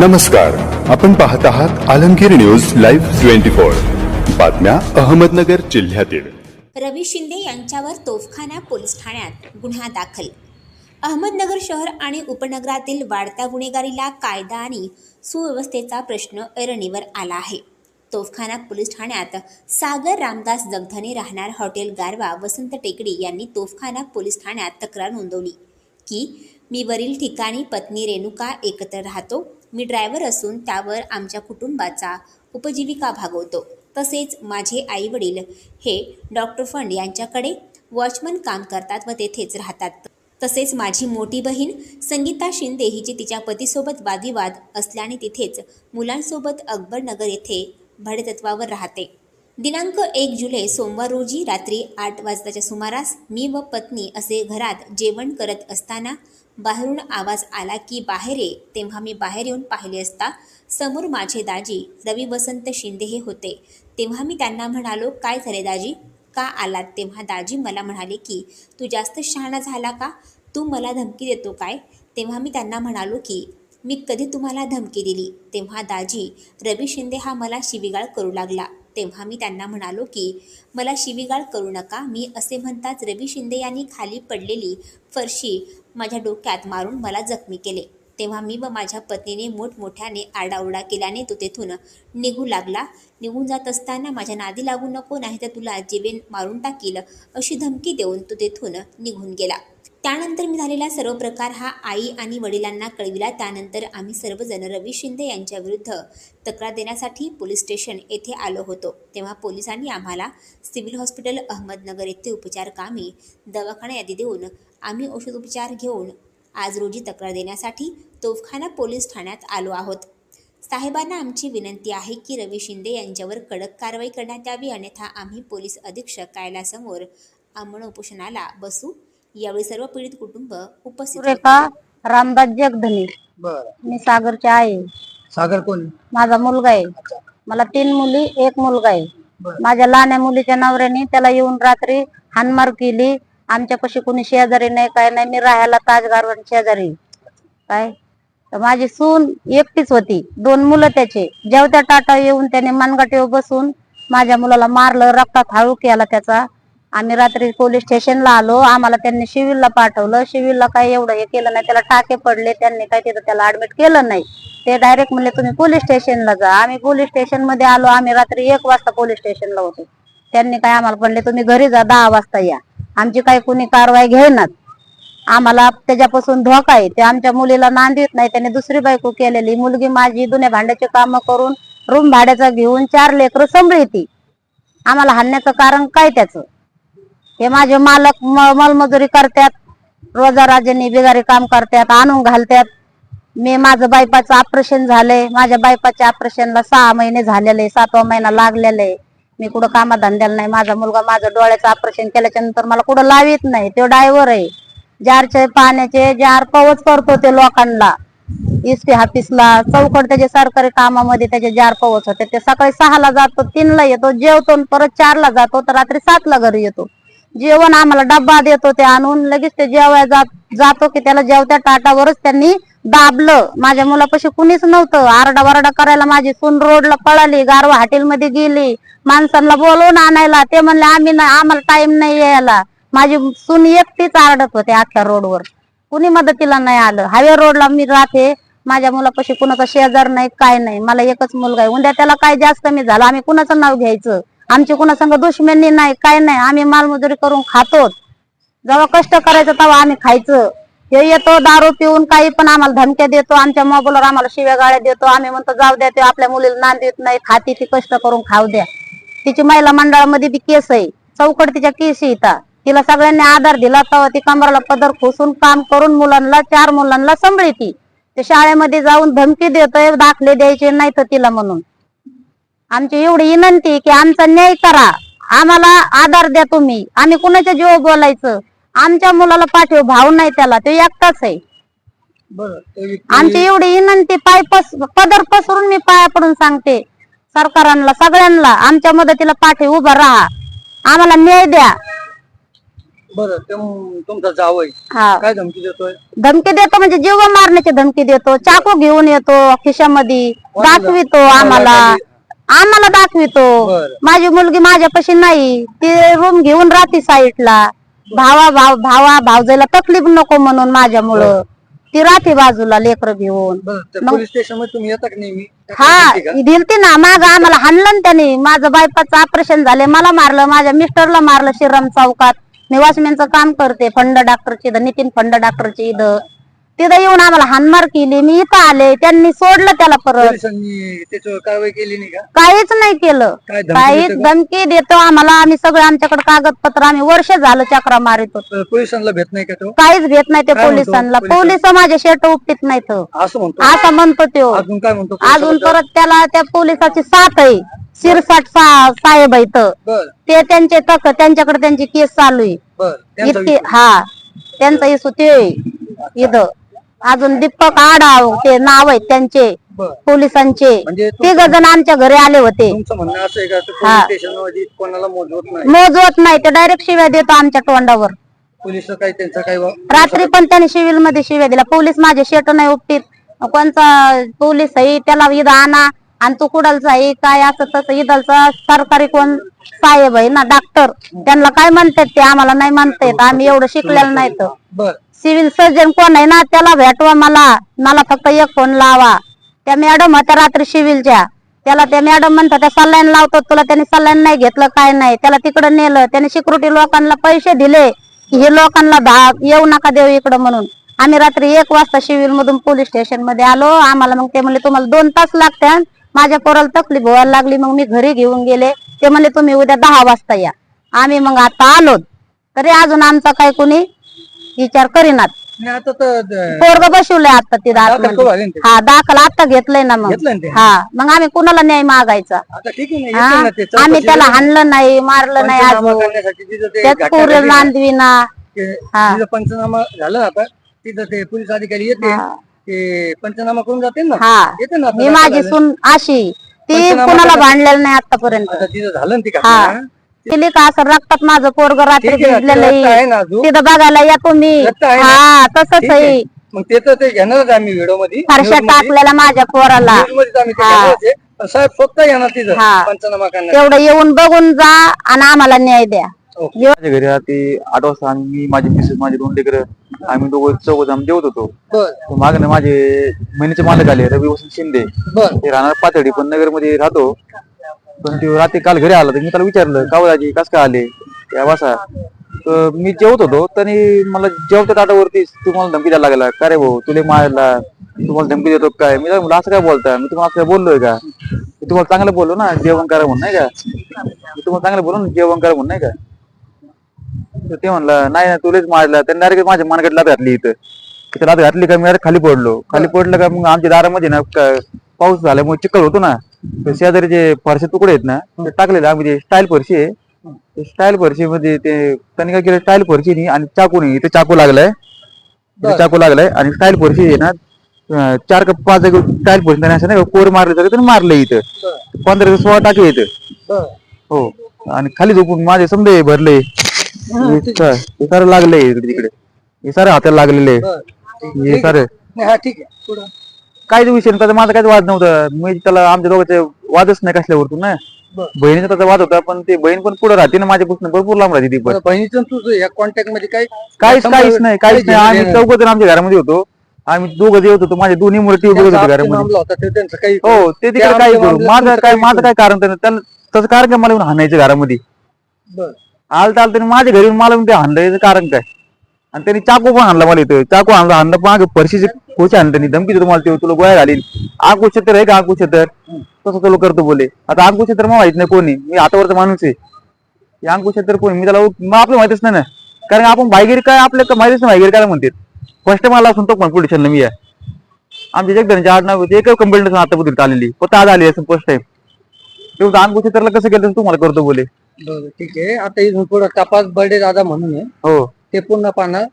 नमस्कार. आपण पाहत आहात Alamgir news live twenty four. बातम्या अहमदनगर जिल्ह्यातील. रवी शिंदे यांच्यावर तोफखाना पोलीस ठाण्यात गुन्हा दाखल. अहमदनगर शहर आणि उपनगरातील वाढत्या गुन्हेगारीला कायदा आणि सुव्यवस्थेचा प्रश्न ऐरणीवर आला आहे. तोफखाना पोलीस ठाण्यात सागर रामदास जगधने राहणार हॉटेल गारवा वसंत टेकडी यांनी तोफखाना पोलीस ठाण्यात तक्रार नोंदवली की मी वरील ठिकाणी पत्नी रेणुका एकत्र राहतो मी ड्रायव्हर असून त्यावर आमच्या कुटुंबाचा उपजीविका भागवतो. तसेच माझे आई वडील हे डॉक्टर फंड यांच्याकडे वॉचमन काम करतात व तेथेच राहतात. तसेच माझी मोठी बहीण संगीता शिंदे हिची तिच्या पतीसोबत वादविवाद असल्याने तिथेच मुलांसोबत अकबरनगर येथे भाडेतत्वावर राहते. दिनांक एक जुलै सोमवार रोजी रात्री आठ वाजताच्या सुमारास मी व पत्नी असे घरात जेवण करत असताना बाहेरून आवाज आला की बाहेर ये तेव्हा मी बाहेर येऊन पाहिले असता समोर माझे दाजी रवी वसंत शिंदे हे होते. तेव्हा मी त्यांना म्हणालो काय झाले दाजी? का आलात? तेव्हा दाजी मला म्हणाले की तू जास्त शहाणा झाला का? तू मला धमकी देतो काय? तेव्हा मी त्यांना म्हणालो की मी कधी तुम्हाला धमकी दिली? तेव्हा दाजी रवी शिंदे हा मला शिवीगाळ करू लागला. तेव्हा मी त्यांना म्हणालो की मला शिवीगाळ करू नका मी असे म्हणताच रवी शिंदे यांनी खाली पडलेली फरशी माझ्या डोक्यात मारून मला जखमी केले. तेव्हा मी व माझ्या पत्नीने मोठमोठ्याने आरडाओरडा केल्याने तो तेथून निघू लागला. निघून जात असताना माझ्या नादी लागू नको नाही तर तुला जीवेन मारून टाकील अशी धमकी देऊन तो तेथून निघून गेला. त्यानंतर मी झालेला सर्व प्रकार हा आई आणि वडिलांना कळविला. त्यानंतर आम्ही सर्वजण रवी शिंदे यांच्या विरुद्ध तक्रार देण्यासाठी पोलीस स्टेशन येथे आलो होतो. तेव्हा पोलिसांनी आम्हाला सिव्हिल हॉस्पिटल अहमदनगर येथे उपचार कामी दवाखाना यादी देऊन आम्ही औषधोपचार घेऊन आज रोजी तक्रार देण्यासाठी तोफखाना पोलीस ठाण्यात आलो आहोत. साहेबांना आमची विनंती आहे की रवी शिंदे यांच्यावर कडक कारवाई करण्यात यावी. अन्यथा आम्ही पोलीस अधीक्षक कार्यालयासमोर आमरण उपोषणाला बसू यावेळी सर्व पीडित कुटुंब उपस्थित. सुरेखा रामदास जगधनी बर. मी सागरची आहे सागर कोण? माझा मुलगा आहे. अच्छा. मला तीन मुली एक मुलगा आहे. बर. माझ्या लहान्या मुलीच्या नवऱ्याने त्याला येऊन रात्री हानमार केली. आमच्यापाशी कोणी शेजारी नाही काय नाही. मी राहायला ताजगारवर शेजारी. काय? तर माझी सून एकटीच होती. दोन मुलं त्याचे. जेवत्या टाटा येऊन त्याने मनगटीवर बसून माझ्या मुलाला मारलं रक्तात हळू केला त्याचा. आम्ही रात्री पोलीस स्टेशनला आलो आम्हाला त्यांनी सिव्हिलला पाठवलं. सिव्हिलला काही एवढं हे केलं नाही त्याला टाके पडले त्यांनी काही तिथं त्याला ऍडमिट केलं नाही. ते डायरेक्ट म्हणले तुम्ही पोलीस स्टेशनला जा. आम्ही पोलीस स्टेशनमध्ये आलो आम्ही रात्री एक वाजता पोलीस स्टेशनला होतो. त्यांनी काय आम्हाला म्हणले तुम्ही घरी जा दहा वाजता या. आमची काही कुणी कारवाई घेणार आम्हाला त्याच्यापासून धोका आहे. ते आमच्या मुलीला नांदीत नाही. त्याने दुसरी बायको केलेली. मुलगी माझी दुने भांड्याचे काम करून रूम भाड्याचा घेऊन चार लेकरं सांभाळती. आम्हाला हाणण्याचं कारण काय त्याचं? हे माझे मालक मलमजुरी करतात रोजाराजांनी बिगारी काम करतात आणून घालतात. मी माझं बायपाचं ऑपरेशन झालंय. माझ्या बायपाच्या ऑपरेशनला सहा महिने झालेले सातवा महिना लागलेला. आहे मी कुठं कामाधंद्याला नाही. माझा मुलगा माझं डोळ्याचं ऑपरेशन केल्याच्यानंतर मला कुठं लावित नाही. तो डायव्हर आहे. जारचे पाण्याचे जार पवच करतो ते लोकांना. इस्टी ऑफिसला चौकड त्याचे सरकारी कामामध्ये त्याचे जार पवच होते. ते सकाळी सहाला जातो तीनला येतो जेवतो आणि परत चारला जातो तर रात्री सातला घरी येतो. जेवण आम्हाला डब्बा देतो ते आणून लगेच ते जेवाय जात जातो की त्याला जेवत्या ताटावरच त्यांनी दाबलं. माझ्या मुलापाशी कुणीच नव्हतं. आरडा वरडा करायला माझी सून रोडला पळाली गारवा हॉटेलमध्ये गेली. माणसांना बोलवून आणायला. ते म्हणले आम्ही ना आम्हाला टाइम नाही यायला. माझी सून एकटीच आरडत होते अख्ख्या रोडवर. कुणी मदतीला नाही आलं. हायवे रोडला मी राहते. माझ्या मुलापाशी कुणाचा शेजार नाही काय नाही. मला एकच मुलगा आहे. उद्या त्याला काय जास्त कमी झालं? आम्ही कुणाचं नाव घ्यायचं? आमची कुणासंग दुश्मनी नाही काय नाही. आम्ही मालमजुरी करून खातोच. जेव्हा कष्ट करायचं तेव्हा आम्ही खायचं. हे येतो दारू पिऊन काही पण आम्हाला धमक्या देतो आमच्या मोबाईलवर आम्हाला शिव्या गाळ्या देतो. आम्ही म्हणतो जाऊ द्या ते आपल्या मुलीला नांद नाही खाती ती कष्ट करून खाऊ द्या. तिची महिला मंडळामध्ये बी केस आहे. चौकड तिच्या केस इथं. तिला सगळ्यांनी आधार दिला तेव्हा ती कमराला पदर खोसून काम करून मुलांना चार मुलांना सांभाळी ती शाळेमध्ये जाऊन धमकी देतोय दाखले द्यायचे नाही तर तिला म्हणून. आमची एवढी विनंती की आमचा न्याय करा. आम्हाला आधार द्या तुम्ही. आम्ही कुणाच्या जीव बोलायचं? आमच्या मुलाला पाठव भाव नाही त्याला. तो एकटाच आहे. आमची एवढी विनंती पाय पस पदर पसरून मी पाया पडून सांगते. सरकारांना सगळ्यांना आमच्या मदतीला पाठी उभा राहा. आम्हाला न्याय द्या. बरं तुम- तुमचा जावई हा. काय धमकी देतोय? धमकी देतो म्हणजे जीव मारण्याची धमकी देतो. चाकू घेऊन येतो खिशामध्ये. दाखवितो आम्हाला. आम्हाला दाखवितो. बरं. माझी मुलगी माझ्यापाशी नाही. ती रूम घेऊन राहते साईडला भावा भाव भावा भावजाईला तकलीफ नको म्हणून माझ्यामुळं. ती राहते बाजूला लेकर घेऊन. बरं त्या मग- पोलीस स्टेशनमध्ये तुम्ही येता का नेहमी हा का? दिलती ना. माग आम्हाला हाणलं ना त्याने. माझं बायपाचं ऑपरेशन झाले मला मारलं. माझ्या मिस्टरला मारलं श्रीराम चौकात. मी वॉचमॅनचं काम करते. फंड डॉक्टरची इथं नितीन फंड डॉक्टरची इथं. तिथं येऊन आम्हाला हानमार केली. मी इथं आले. त्यांनी सोडलं त्याला परत. पोलिसांनी त्याच्यावर कारवाई केली नाही का? काहीच नाही केलं. काय धमकी काहीच देतं का? धमकी देतो आम्हाला. आम्ही सगळे आमच्याकडे कागदपत्र आम्ही वर्ष झालं चक्रा मारित तर पोलिसांना भेट नाही का तो? काहीच घेत नाही ते काय म्हणतो पोलिसांना. पोलीस? पोलीस माझे शेट उपटीत नाहीत. असं म्हणतो? असं म्हणतो तो अजून काय म्हणतो अजून? परत त्याला त्या पोलिसाची साथ आहे. शिरसाट सा- साहेब आहे इथं. बर. ते त्यांचे तक त्यांच्याकडे त्यांची केस चालू आहे. बर. त्यांचा इतके विषय. हा. त्यांचा इशू ते आहे. इथं. अजून दीपक आडाव ते नाव आहेत त्यांचे बर. पोलिसांचे. म्हणजे ते तुमचं- जण आमच्या घरी आले होते. तुमचं म्हणणं असं आहे का? ते हा. पोलीस कोणाला मोजवत नाही? मोजवत नाही ते डायरेक्ट शिव्या देतो आमच्या तोंडावर. पोलीस काही त्यांचा काही वा- रात्री पण त्याने सिव्हिलमध्ये शिव्या दिला पोलीस माझे शेट नाही उपटीत. कोणचा पोलीस आहे त्याला इथं आणा. आणि तू कुडालचा आहे काय असं तसं. इथलचा सरकारी कोण साहेब आहे ना डॉक्टर त्यांना काय म्हणतात ते आम्हाला नाही म्हणता येत. आम्ही एवढं शिकलेलं नाही तर. बर. सिव्हिल सर्जन कोण आहे ना त्याला भेटवा मला. मला फक्त एक फोन लावा. त्या मॅडम होत्या रात्री सिव्हिलच्या. त्याला त्या मॅडम म्हणतात त्या सलाईन लावतो तुला. त्याने सलाईन नाही घेतलं काय नाही. त्याला तिकडे नेलं. त्याने सिक्युरिटी लोकांना पैसे दिले. की हे लोकांना भाग येऊ नका देऊ इकडं म्हणून. आम्ही रात्री एक वाजता सिव्हिल मधून पोलीस स्टेशनमध्ये आलो. आम्हाला मग ते म्हणले तुम्हाला दोन तास लागतात माझ्या पोराला तकलीफ व्हायला लागली. मग मी घरी घेऊन गेले. ते म्हणले तुम्ही उद्या दहा वाजता या. आम्ही मग आता आलो. तरी अजून आमचा काय कोणी विचार करीनात नाही आता तर द- पोरग बसवलंय आता ते दाखल आतमध्ये. करू आले ना ते. हा दाखल आता घेतलंय ना मग घेतलं ना ते हा मग आम्ही कुणाला न्याय मागायचा आता ठीक आहे ना हा? येतील ना ते आम्ही त्याला हाणलं नाही मारलं नाही पंचनामा अजून करण्यासाठी तिथं ते त्याच घाटाला पोर गेले ना, नांदविना ते- हा. तिथं पंचनामा झालं आता तिथं ते पोलीस अधिकारी येते. ते पंचनामा करून जाते ना हा येते ना आता मी दाखल माझी झालं. सून अशी ती पंचनामा कुणाला. भांडलेलं नाही आतापर्यंत आता तिथं झालं ना ती घटना तिले का असं रक्तात माझं पोरग रात्री ठीक आहे ना, भिजलेलं ते रक्त आहे आहे. ना अजून. तिथं बघायला या तुम्ही रक्त आहे ना? हा तसंच ठीक आहे. आहे मग ते तर ते घेणारच आम्ही व्हिडिओमध्ये फारशा news मध्ये. टाकलेल्या माझ्या पोराला news मध्येच आम्ही ते हा. घेणारच आहे. पण साहेब स्वतः येणार तिथं हा. पंचनामा करण्यासाठी तेवढं येऊन बघून जा आणि आम्हाला न्याय द्या ओके. माझ्या घरी रात्री आठ वाजता आम्ही मी माझी मिसेस माझे दोन लेकर आम्ही दोघं चौघ आम्ही जेवत होतो बर मागे ना माझे महिन्याचे मालक आले रवी वसंत शिंदे बर ते राहणार पातळी पण नगरमध्ये राहतो पण ते रात्री काल घरी आला तर मी त्याला विचारलं का दाजी कस काय आले? या बसा. तर मी जेवत होतो त्यांनी मला जेवत्या ताटावरती तुम्हाला धमकी द्यायला लागला का रे भाऊ तुले मारला तुम्हाला धमकी देतो काय? मी म्हणलं, असं काय बोलता मी तुम्हाला असं काय बोललोय का? मी तुम्हाला चांगलं बोललो ना जेवण करा म्हणून नाही का? मी तुम्हाला चांगलं बोललो ना जेवण करा म्हणून नाही का? तर ते म्हणलं नाही ना तुलेच मारला. त्यांनी डायरेक्ट माझ्या मानगड लात घातली इथं. इथं लात घातली का? मी अरे खाली पडलो. खाली पडलं का? मग आमच्या दारामध्ये ना पाऊस झाल्यामुळे चिखल होतो ना. तर शेजारी जे फरशे तुकडे आहेत ना ते टाकलेले आम्ही ते स्टाईल फरशी आहे ते स्टाईल फरशी मध्ये ते त्यांनी काय केलं स्टाईल फरशी नाही आणि चाकू नाही इथे चाकू लागलाय. इथे चाकू लागलाय आणि स्टाईल फरशी आहे ना अं, चार का पाच जागे स्टाईल फरशी त्याने असं नाही का कोर मारले सगळे त्यांनी मारलं इथं. पंधरा ते सोळा टाके इथं हो. आणि खाली झोपून माझे समजे भरले. हे हे सारं लागले तिकडे. हे सारे हाताला लागलेले. हे सारे. हा ठीक आहे. पुढं. काहीच विषय नव्हता माझा काहीच वाद नव्हता. मी त्याला आमच्या दोघांचे वादच नाही कसल्यावरतून ना. बहिणीचा त्याचा वाद होता पण ते बहीण पण पुढे राहते ना माझ्यापासून भरपूर लांब राहते ती पण. बहिणीचं तुझं या कॉन्टॅक्टमध्ये काही काहीच काहीच नाही काहीच नाही. आम्ही चौघ जण आमच्या घरामध्ये होतो. आम्ही दोघं जेवत होतो माझे दोन्ही मुलं टीव्ही बघत त्यांचा होते घरामध्ये त्यांचं हो ते तिकडे काय करू. माझं काय माझं काय कारण त्यानं त्यानं तसं कारण काय मला हाणायचं घरामध्ये? आलं तर आलं त्याने माझ्या घरी मला ते हाणलं याचं कारण काय? आणि त्यांनी चाकू पण आणला मला इथं. चाकू आणला आणलं मागे फरशीचे खोचे आणले त्यांनी. धमकी देतो मला ते तुला गोळ्या घालील आग उच्चतर आहे का आग उच्चतर तसं तुला करतो बोले. आता आग उच्चतर मला माहीत नाही कोणी. मी हातावरचा माणूस आहे. हे आग उच्चतर कोणी? मी त्याला मग आपलं माहितच नाही ना. कारण आपण बायगिरी काय आपल्या माहितीच नाही बायगिरी काय म्हणतात. फर्स्ट टाइम मला सांगतो पण पोलीस मी या आमच्या जगदांच्या आठ नाव एक कंप्लेंट आतापर्यंत आलेली. फक्त आज आली असं फर्स्ट टाइम तेव्हा आग उच्चतरला कसं केलं तुम्हाला करतो बोले. ठीक आहे. आता इथून पुढे तपास बर्डे दादा म्हणून हो. ते पुन्हा पाहणार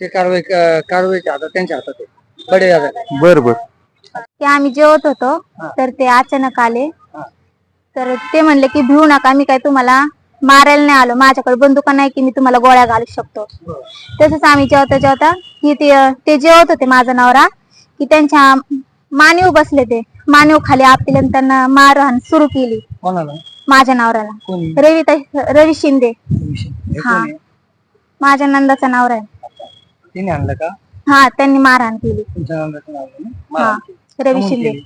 ते कारवाई कारवाईच्या हातात त्यांच्या हातात आहे. बडे दादा बर बर. ते आम्ही जेवत होतो तर ते अचानक आले. तर ते म्हणले की भिवू नका मी काय तुम्हाला मारायला नाही आलो. माझ्याकडे बंदुका नाही की मी तुम्हाला गोळ्या घालू शकतो. तसंच आम्ही जेवता जेवता की ते ते जेवत होते माझा नवरा की त्यांच्या मानीव बसले ते. मानीव खाली आपली आणि त्यांना मारहाण सुरू केली. कोणाला? माझ्या नवऱ्याला. कोणी? रवी ताई- रवी शिंदे. हे? माझ्या नंदाचा नवरा आहे तिने आणलं का? हा त्यांनी मारहाण केली. तुमच्या नंदाचं नाव आहे ना? हा मारून केली. रवी कमवून शिंदे. केली.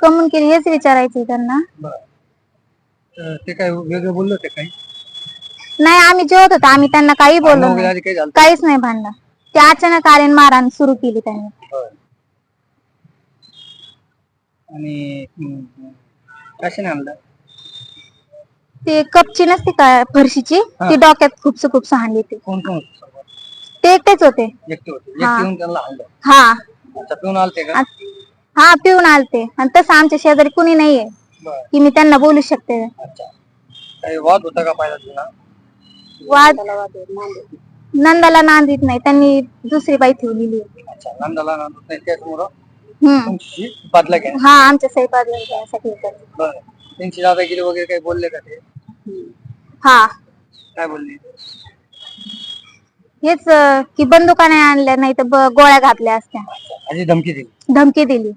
कमून केली हेच विचारायचं त्यांना. बरं. तर ते काय वेगळं बोललो ते काही? नाही आम्ही जेवत होतो आम्ही त्यांना काही बोललो भांडणं वगैरे नाही. आधी काही झालं काहीच नाही भांडणं. ते अचानक आले आणि मारहाण सुरू केली त्यांनी. बरं. आणि हम्म, कशाने आणलं? ते कपची नसते का फरशीची? ती डोक्यात ते कोण कोण होतं सोबत? ते एकटेच होते. एकटे होते. एकटे हा. येऊन त्यांना आणलं हा. अच्छा पिऊन आलते का? आ- हा पिऊन आलते. आणि तसं आमच्या शेजारी कुणी नाहीये. बरं. की मी त्यांना बोलू शकते. अच्छा. काही वाद होता का पहिला तुला वाद? नंदाला नांदीत नाही. त्यांनी दुसरी बाई ठेवलेली आहे. अच्छा नंदाला नांदत नाही. त्याच्यामुळं हम्म. तुमची बदला घ्या. हा आमच्या साठी बरं. त्यांची दादागिरी वगैरे काही बोलले का ते? हा. काय बोलले? हेच अं, की बंदुका नाही आणल्या नाही तर ब- गोळ्या घातल्या असत्या. धमकी दिली. धमकी दिली.